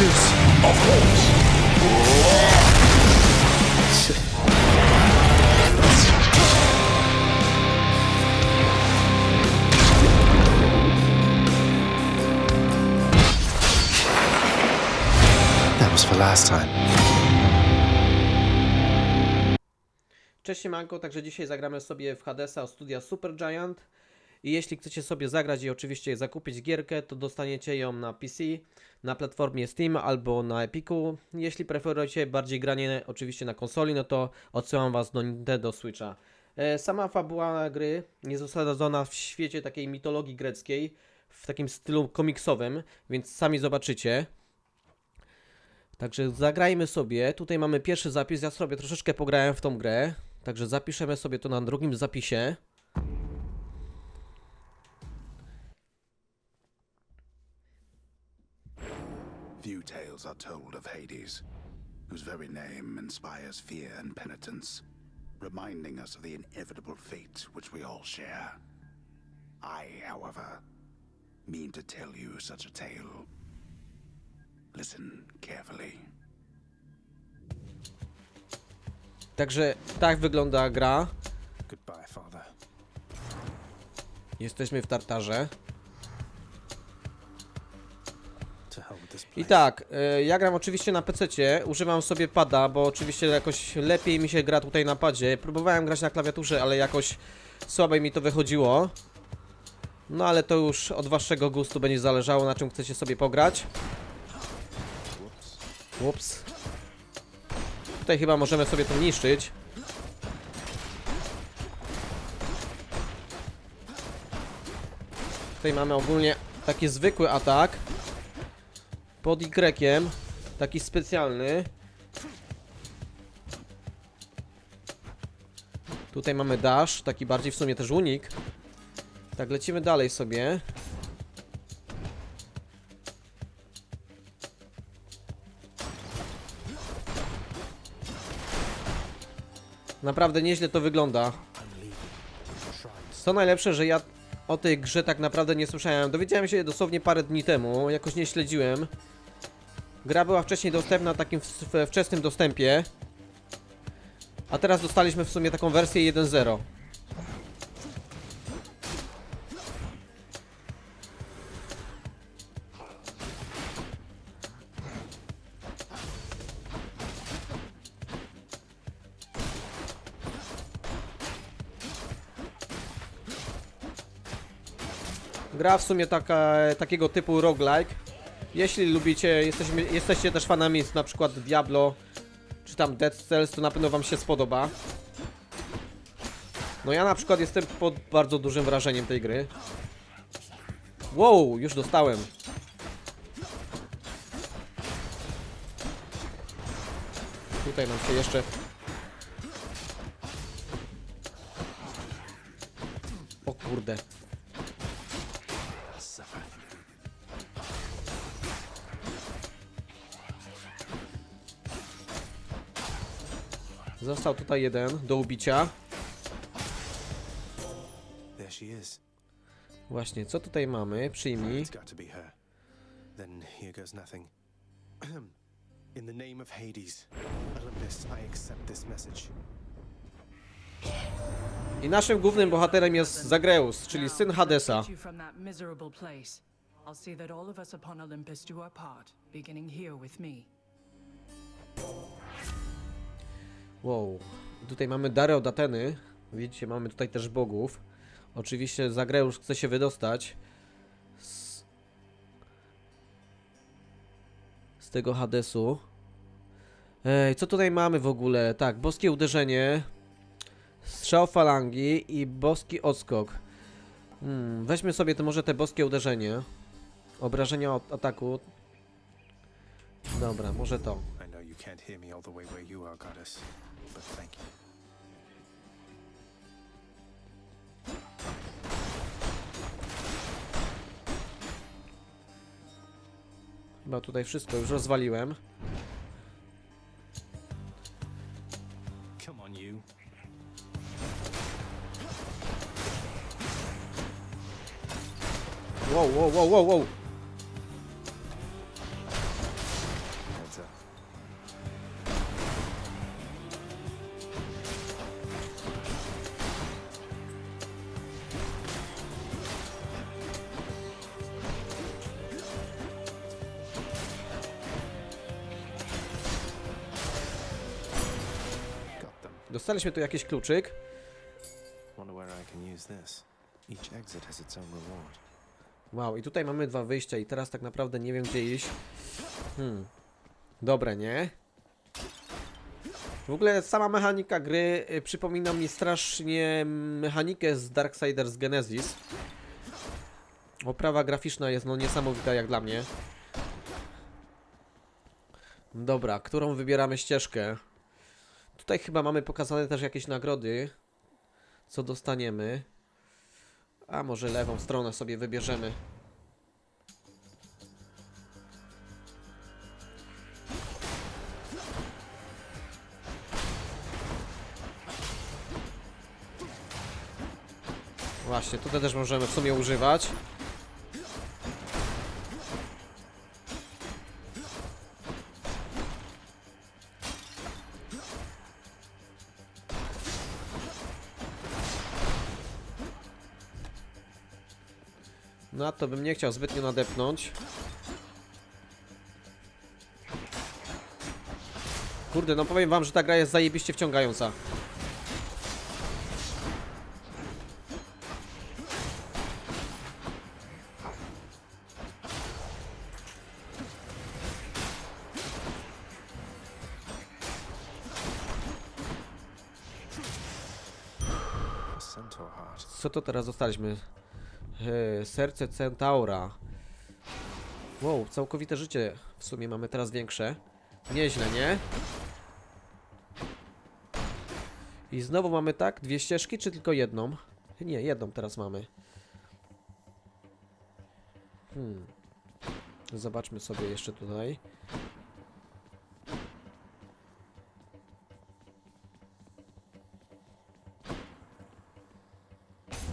Zeus. Of course. That was for last time. Cześć Manko, także dzisiaj zagramy sobie w Hadesa od studia Supergiant. I jeśli chcecie sobie zagrać i oczywiście zakupić gierkę, to dostaniecie ją na PC, na platformie Steam albo na Epiku. Jeśli preferujecie bardziej granie oczywiście na konsoli, no to odsyłam Was do Nintendo Switcha. E, Sama fabuła gry jest osadzona w świecie takiej mitologii greckiej, w takim stylu komiksowym, więc sami zobaczycie. Także zagrajmy sobie. Tutaj mamy pierwszy zapis. Ja sobie troszeczkę pograłem w tą grę. Także zapiszemy sobie to na drugim zapisie. Few tales are told of Hades, whose very name inspires fear and penitence, reminding us of the inevitable fate which we all share. I, however, mean to tell you such a tale. Listen carefully. Także tak wygląda gra. Goodbye, father. Jesteśmy w Tartarze. I tak, y, ja gram oczywiście na PC, używam sobie pada, bo oczywiście jakoś lepiej mi się gra tutaj na padzie. Próbowałem grać na klawiaturze, ale jakoś słabiej mi to wychodziło. No ale to już od waszego gustu będzie zależało, na czym chcecie sobie pograć. Ups. Tutaj chyba możemy sobie to niszczyć. Tutaj mamy ogólnie taki zwykły atak. Pod Y. Taki specjalny. Tutaj mamy dash, taki bardziej w sumie też unik. Tak, lecimy dalej sobie. Naprawdę nieźle to wygląda. Co najlepsze, że ja o tej grze tak naprawdę nie słyszałem. Dowiedziałem się dosłownie parę dni temu, jakoś nie śledziłem. Gra była wcześniej dostępna w takim wczesnym dostępie. A teraz dostaliśmy w sumie taką wersję 1.0. Gra w sumie taka, takiego typu roguelike. Jeśli lubicie, jesteśmy, jesteście też fanami na przykład Diablo czy tam Dead Cells, to na pewno wam się spodoba. No ja na przykład jestem pod bardzo dużym wrażeniem tej gry. Wow, już dostałem. Tutaj nam się jeszcze... Został tutaj jeden do ubicia. Właśnie, co tutaj mamy? Przyjmij. Then here goes nothing. In the name of Hades, Olympus, I accept this message. I naszym głównym bohaterem jest Zagreus, czyli syn Hadesa. I'll see that all of us upon Olympus do our part, beginning here with me. Wow. Tutaj mamy dary od Ateny. Widzicie, mamy tutaj też bogów. Oczywiście Zagreus chce się wydostać z, z tego Hadesu. Ej, co tutaj mamy w ogóle? Tak, boskie uderzenie, strzał falangi i boski odskok. Hmm, weźmy sobie to może te boskie uderzenie. Obrażenia od ataku. Dobra, może to. I know you can't hear me all the way where you are, goddess, but thank you. Chyba tutaj wszystko już rozwaliłem. Come on, you. Wow, wow, wow, wow, wow. Has its own reward. Wow, i tutaj mamy dwa wyjścia i teraz tak naprawdę nie wiem gdzie iść. Hmm. Dobre, nie? W ogóle sama mechanika gry y, przypomina mi strasznie mechanikę z Darksiders Genesis. Oprawa graficzna jest no niesamowita jak dla mnie. Dobra, którą wybieramy ścieżkę? Tutaj chyba mamy pokazane też jakieś nagrody. Co dostaniemy. A może lewą stronę sobie wybierzemy. Właśnie, tutaj też możemy w sumie używać. No to bym nie chciał zbytnio nadepnąć. Kurde, no powiem wam, że ta gra jest zajebiście wciągająca. Co to teraz dostaliśmy? E, serce Centaura. Wow, całkowite życie w sumie mamy teraz większe. Nieźle, nie? I znowu mamy tak, dwie ścieżki, czy tylko jedną? Nie, jedną teraz mamy. Hmm. Zobaczmy sobie jeszcze tutaj.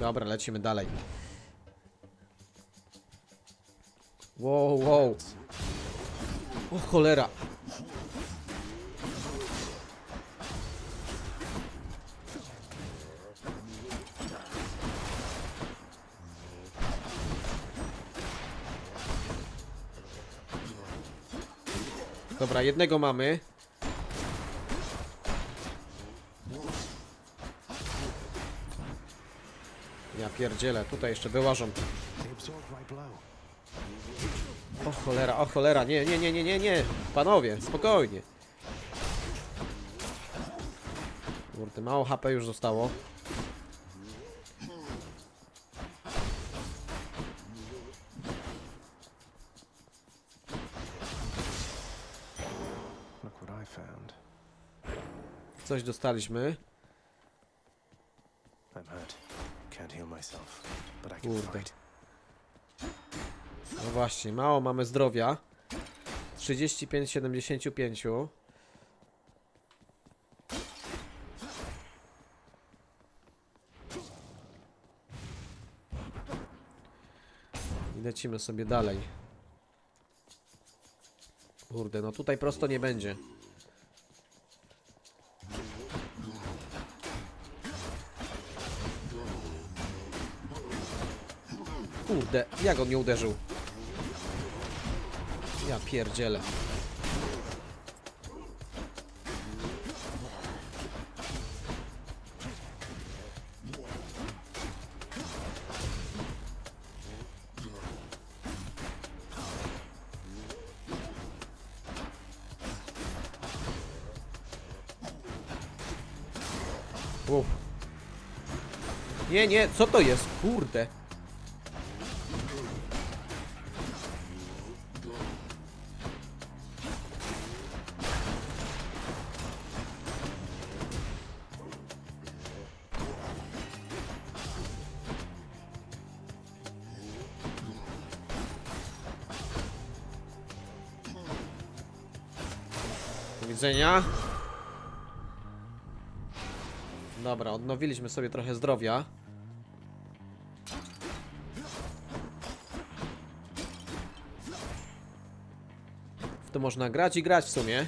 Dobra, lecimy dalej. Wow, wow. O cholera. Dobra, jednego mamy. Ja pierdzielę, tutaj jeszcze wyłażą. O cholera, o cholera, nie, nie, nie, nie, nie, nie. Panowie, spokojnie. Kurde, mało HP już zostało. Coś dostaliśmy. I'm No właśnie, mało mamy zdrowia. 35 z 75. I lecimy sobie dalej. Kurde, no tutaj prosto nie będzie. Kurde, jak on nie uderzył? Ja pierdzielę. Uff. Nie, nie, co to jest? Kurde. Dobra, odnowiliśmy sobie trochę zdrowia. W to można grać i grać w sumie.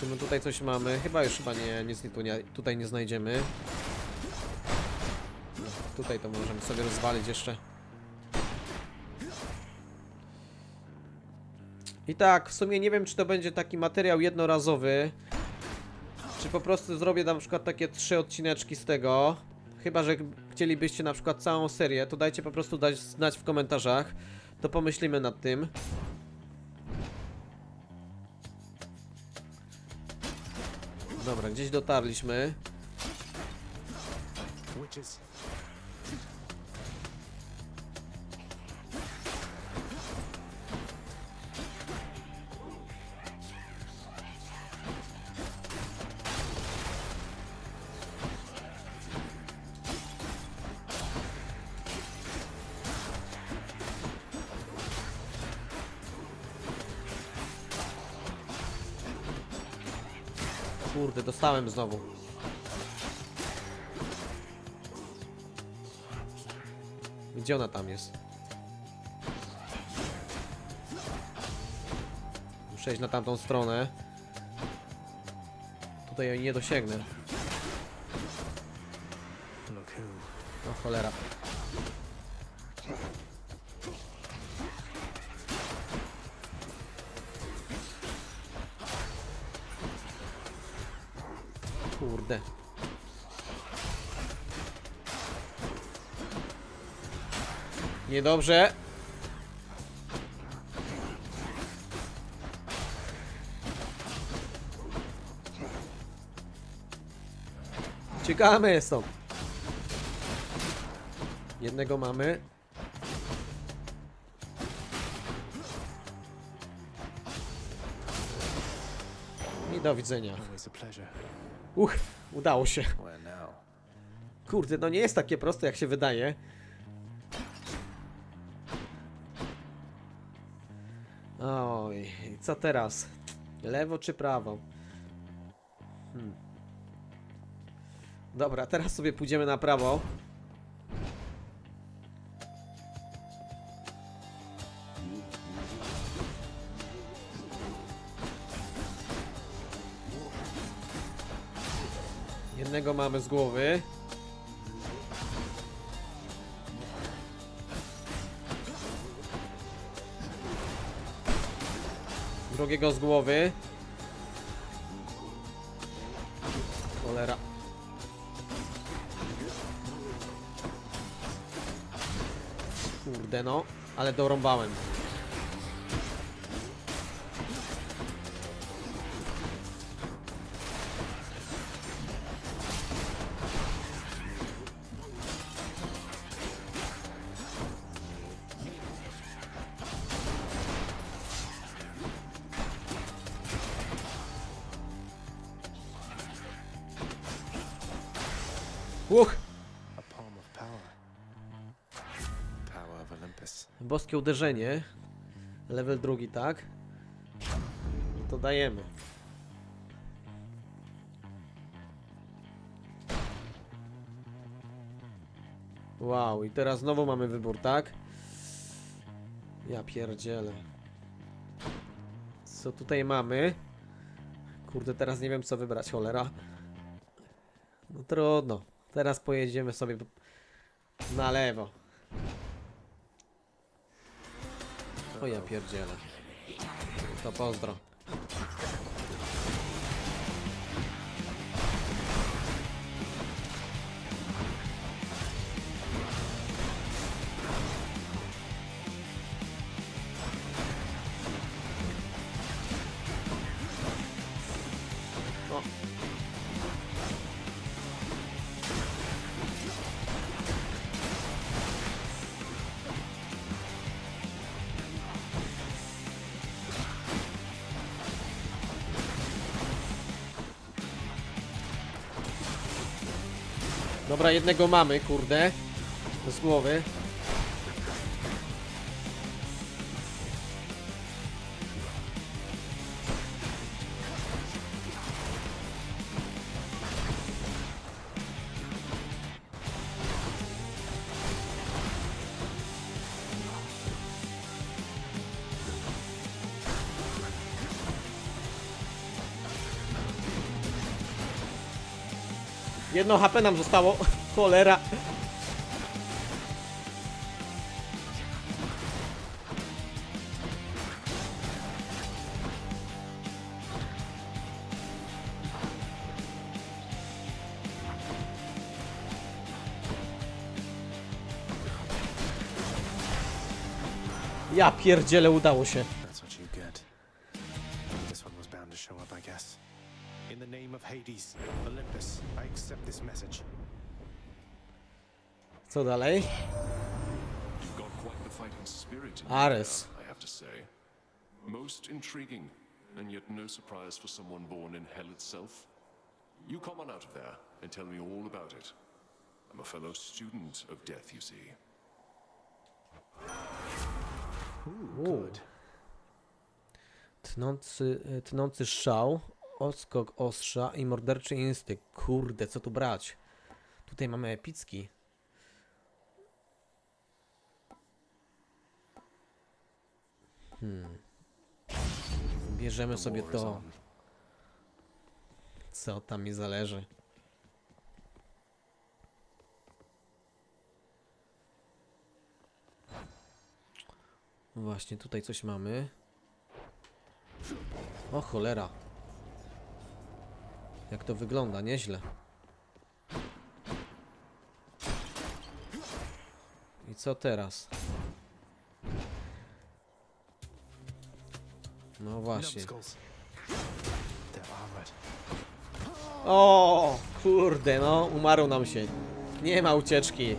Czy my tutaj coś mamy? Chyba już chyba nie, nic nie, tutaj nie znajdziemy. Tutaj to możemy sobie rozwalić jeszcze. I tak, w sumie nie wiem, czy to będzie taki materiał jednorazowy, czy po prostu zrobię na przykład takie trzy odcineczki z tego. Chyba, że chcielibyście na przykład całą serię, to dajcie po prostu dać znać w komentarzach. To pomyślimy nad tym. Dobra, gdzieś dotarliśmy. Kurde, dostałem znowu. Gdzie ona tam jest? Muszę iść na tamtą stronę. Tutaj jej nie dosięgnę. O cholera. Niedobrze. Ciekawe stąd. Jednego mamy. I do widzenia. Uch, udało się. Kurde, no nie jest takie proste jak się wydaje. Oj, co teraz? Lewo czy prawo? Hmm. Dobra, teraz sobie pójdziemy na prawo. Jednego mamy z głowy. Drugiego z głowy. Cholera. Kurde no, ale dorąbałem. Uch! Boskie uderzenie. Level drugi, tak? No to dajemy. Wow, i teraz znowu mamy wybór, tak? Ja pierdzielę. Co tutaj mamy? Kurde, teraz nie wiem co wybrać, cholera. No trudno. Teraz pojedziemy sobie na lewo. O ja pierdzielę. To pozdro. Dobra, jednego mamy, kurde. Z głowy. Jedno HP nam zostało. Cholera. Ja pierdzielę, udało się. Olympus, I accept this message. Co dalej? You've got quite the fighting spirit in you Ares. I have to say. Most intriguing, and yet no surprise for someone born in hell itself. You come on out of there and tell me all about it. I'm a fellow student of death, you see. Good. Tnący, tnący szał, odskok ostrza i morderczy instynkt. Kurde, co tu brać? Tutaj mamy epicki. Hmm. Bierzemy sobie to, co tam mi zależy. Właśnie, tutaj coś mamy. O cholera. Jak to wygląda, nieźle. I co teraz? No właśnie. O, kurde, no, umarł nam się. Nie ma ucieczki.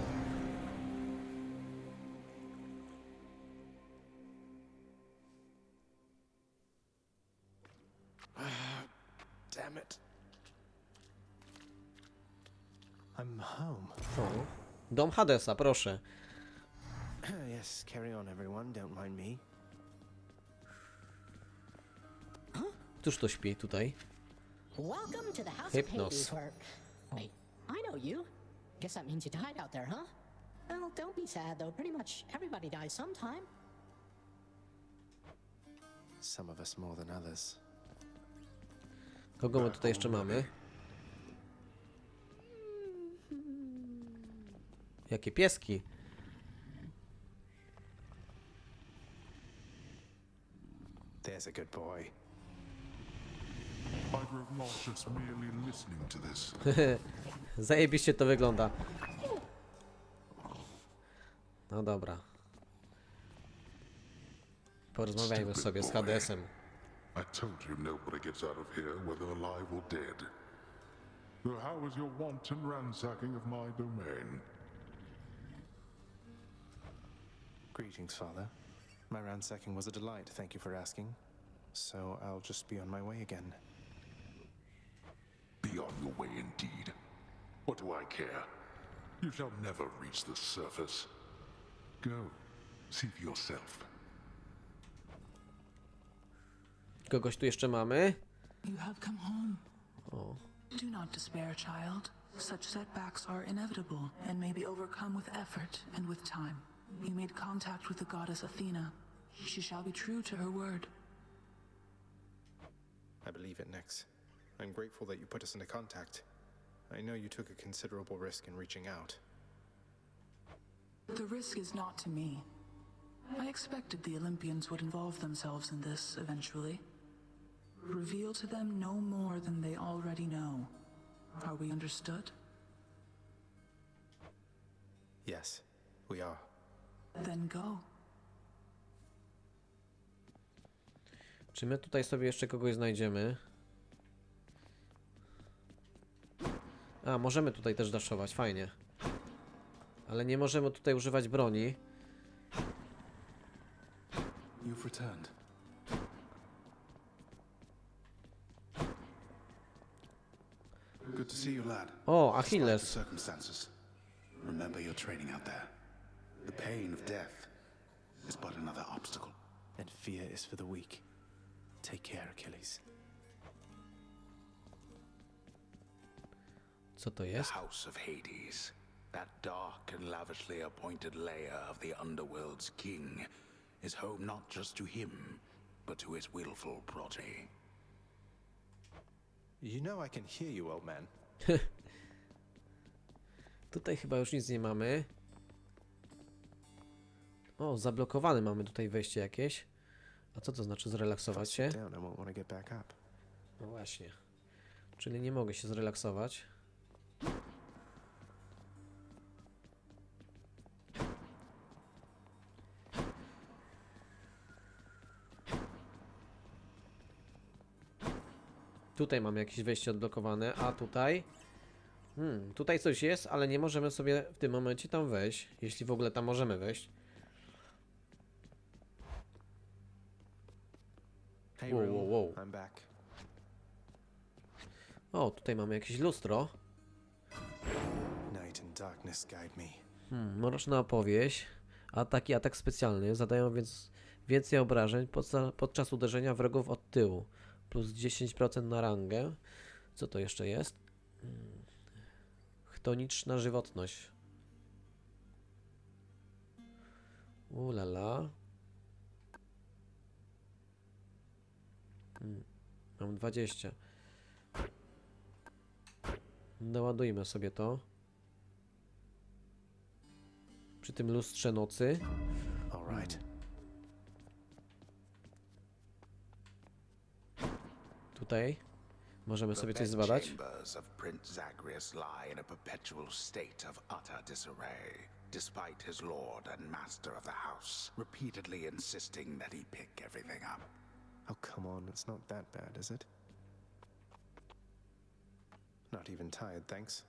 Hadesa, proszę. yes, carry on, everyone. Don't mind me. Któż to śpi tutaj? Welcome to the House Hypnos. of Hades. Wait, I know you. Guess that means you died out there, huh? Well, don't be sad, though. Pretty much everybody dies sometime. Some of us more than others. Kogo my tutaj jeszcze mamy? Jakie pieski? There's a good boy. I'd not just merely listening to this. Zajebiście to wygląda. No dobra. Porozmawiajmy sobie z Hadesem. I told you nobody gets out of here, whether alive or dead. So how was your wanton ransacking of my domain? Greetings, Father. My ransacking was a delight, thank you for asking. So I'll just be on my way again. Be on your way indeed. What do I care? You shall never reach the surface. Go, see for yourself. Kogoś tu jeszcze mamy? You have come home. O, Do not despair, child. Such setbacks are inevitable and may be overcome with effort and with time. You made contact with the goddess Athena. She shall be true to her word. I believe it, Nix. I'm grateful that you put us into contact. I know you took a considerable risk in reaching out. The risk is not to me. I expected the Olympians would involve themselves in this eventually. Reveal to them no more than they already know. Are we understood? Yes, we are. Then go. czy my tutaj sobie jeszcze kogoś znajdziemy? A, możemy tutaj też daszować, fajnie. Ale nie możemy tutaj używać broni. You've returned. Good to see you, lad. O, Achilles. Remember your training out there. The pain of death is but another obstacle. And fear is for the weak. Take care, Achilles. Co to The? House of Hades, that dark and lavishly appointed lair of the underworld's king, is home not just to him, but to his willful progeny. You know I can hear you, old man. Tutaj chyba już nic nie mamy. O, zablokowane mamy tutaj wejście jakieś. A co to znaczy zrelaksować się? No właśnie. Czyli nie mogę się zrelaksować. Tutaj mam jakieś wejście odblokowane, a tutaj... Hmm, tutaj coś jest, ale nie możemy sobie w tym momencie tam wejść, jeśli w ogóle tam możemy wejść. Hey. I'm back. O, tutaj mamy jakieś lustro. Night and darkness guide me. Hmm, mroczna opowieść. Ataki, atak specjalny. Zadają więc więcej obrażeń podca- podczas uderzenia wrogów od tyłu. Plus 10% na rangę. Co to jeszcze jest? Hmm. Chtoniczna żywotność. Ulala. Hmm. Mam 20. Doładujmy sobie to. Przy tym lustrze nocy. All right. Tutaj możemy sobie coś zbadać. despite his lord and master of the house repeatedly insisting that he pick everything up. Oh, come on. It's not that bad, is it? Not even tired, thanks.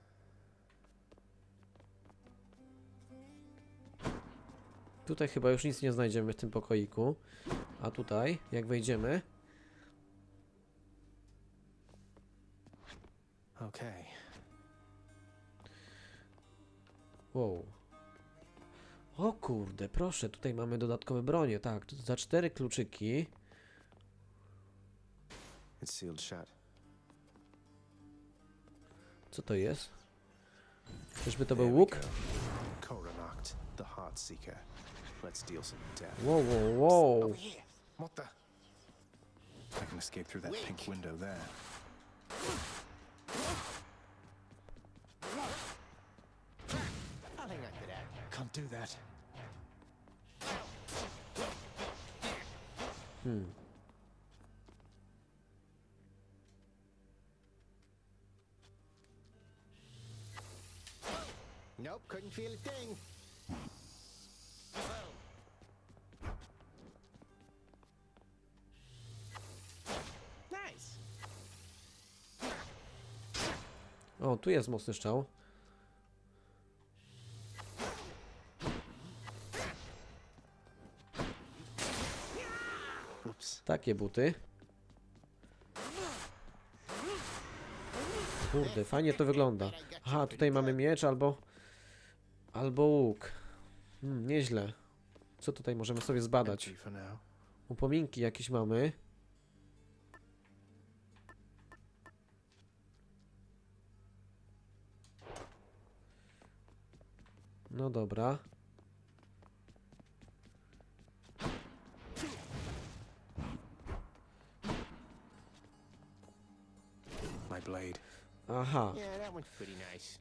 Tutaj chyba już nic nie znajdziemy w tym pokoiku. A tutaj, jak wejdziemy, Okay. Wow. O kurde, proszę, tutaj mamy dodatkowe bronie, tak, za cztery kluczyki. It's sealed shut. Co to jest? Czyżby to There był we łuk? go. Coronacht, the Heart Seeker. Let's deal some death. Wow, wow, wow. Over. What the? I can escape through that pink window there. I'll hang on to that. Can't do that. Nope, couldn't feel a thing. Nice. O, tu jest mocny strzał. Whoops. Takie buty. Kurde, fajnie to wygląda. Aha, tutaj mamy miecz albo... Albo łuk. Hmm, nieźle. Co tutaj możemy sobie zbadać? Upominki jakieś mamy. No dobra. Aha.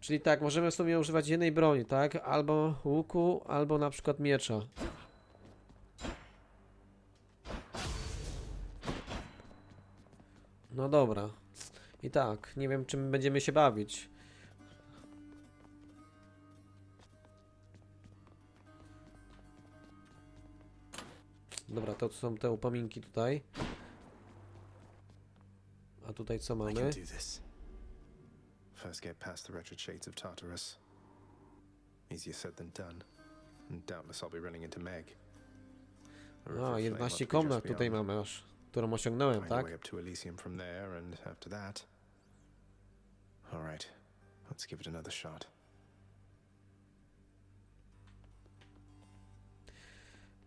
Czyli tak, możemy w sumie używać jednej broni, tak? Albo łuku, albo na przykład miecza. No dobra. I tak, nie wiem czym będziemy się bawić. Dobra, to są te upominki tutaj. A tutaj co mamy? First get past the wretched shades of Tartarus. Easier said than done. And doubtless I'll be running into Meg. A, of Flame 11 must be komnat tutaj mamy aż, którą osiągnąłem, tak? up to Elysium from there, and after that... All right, let's give it another shot.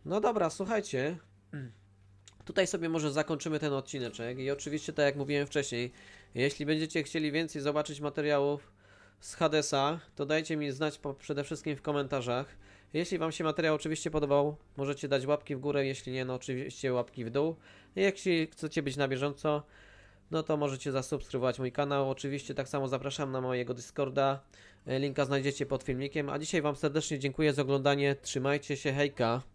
No dobra, słuchajcie. Tutaj sobie może zakończymy ten odcineczek i oczywiście tak jak mówiłem wcześniej, jeśli będziecie chcieli więcej zobaczyć materiałów z Hadesa, to dajcie mi znać po, przede wszystkim w komentarzach. Jeśli Wam się materiał oczywiście podobał, możecie dać łapki w górę, jeśli nie, no oczywiście łapki w dół. Jeśli chcecie być na bieżąco, no to możecie zasubskrybować mój kanał. Oczywiście tak samo zapraszam na mojego Discorda. E, Linka znajdziecie pod filmikiem. A dzisiaj Wam serdecznie dziękuję za oglądanie. Trzymajcie się, hejka!